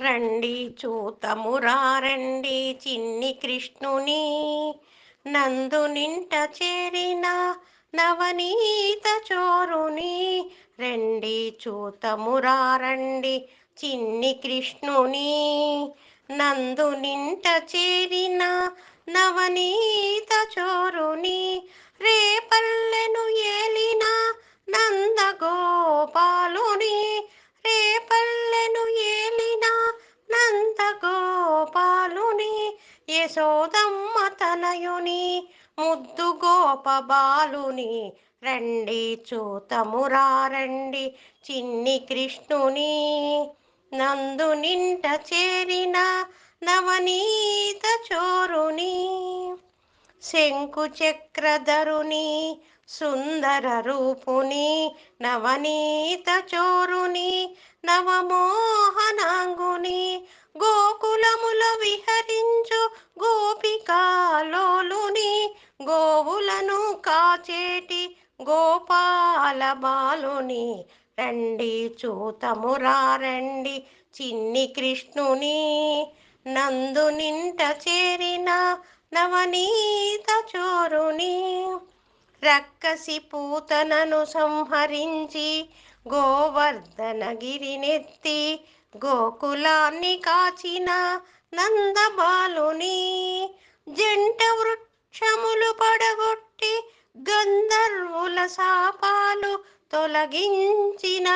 రండి చూతమురారండి చిన్ని కృష్ణుని. నందు నింట చేరిన నవనీత చోరుని. రండి చూతమురారండి చిన్ని కృష్ణుని. నందు నింట చేరిన నవనీత చోరుని. రేపల్లెను ఏలి యశోదమ్మ తనయుని ముద్దు గోప బాలుని రండి చూతమురారండి చిన్ని కృష్ణుని. నందు నింట చేరిన నవనీత చోరుని శంకు చక్రధరుని సుందర రూపుని నవనీత చోరుని నవమోహనాంగుని గోవులను కాచేటి గోపాల బాలుని. రండి చూతమురారండి చిన్ని కృష్ణుని. నందు నింట చేరిన నవనీత చోరుని. రక్కసి పూతనను సంహరించి గోవర్ధనగిరినెత్తి గోకులాన్ని కాచిన నందబాలుని. జంట క్షములు పడగొట్టి గంధర్వుల శాపాలు తొలగించిన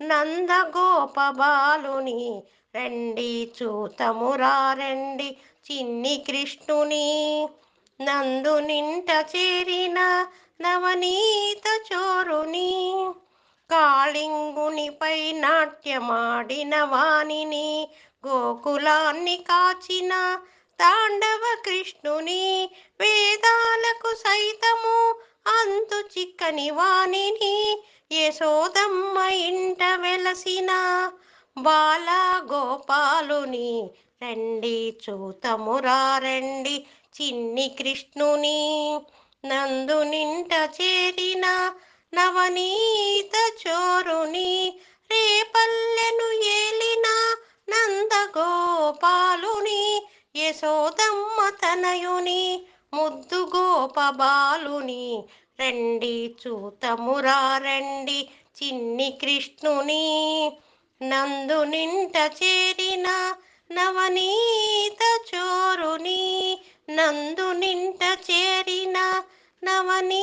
నందగోప బాలుని రండి చూతమురారండి చిన్ని కృష్ణుని. నందు నింట చేరిన నవనీత చోరుని కాళింగునిపై నాట్యమాడిన వాణిని గోకులాన్ని కాచిన తాండవ కృష్ణుని వేదాలకు సైతము అంతు చిక్కని వాణిని యశోదమ్మ ఇంట వెలసిన బాల గోపాలుని రండి చూతమురారండి చిన్ని కృష్ణుని. నందునింట చేరిన నవనీత చో యశోదమ్మ తనయుని ముద్దు రండి చూతమురా రండి చిన్ని కృష్ణుని. నందు నింట చేరిన నవనీత చోరుని. నందు నింట చేరిన నవనీ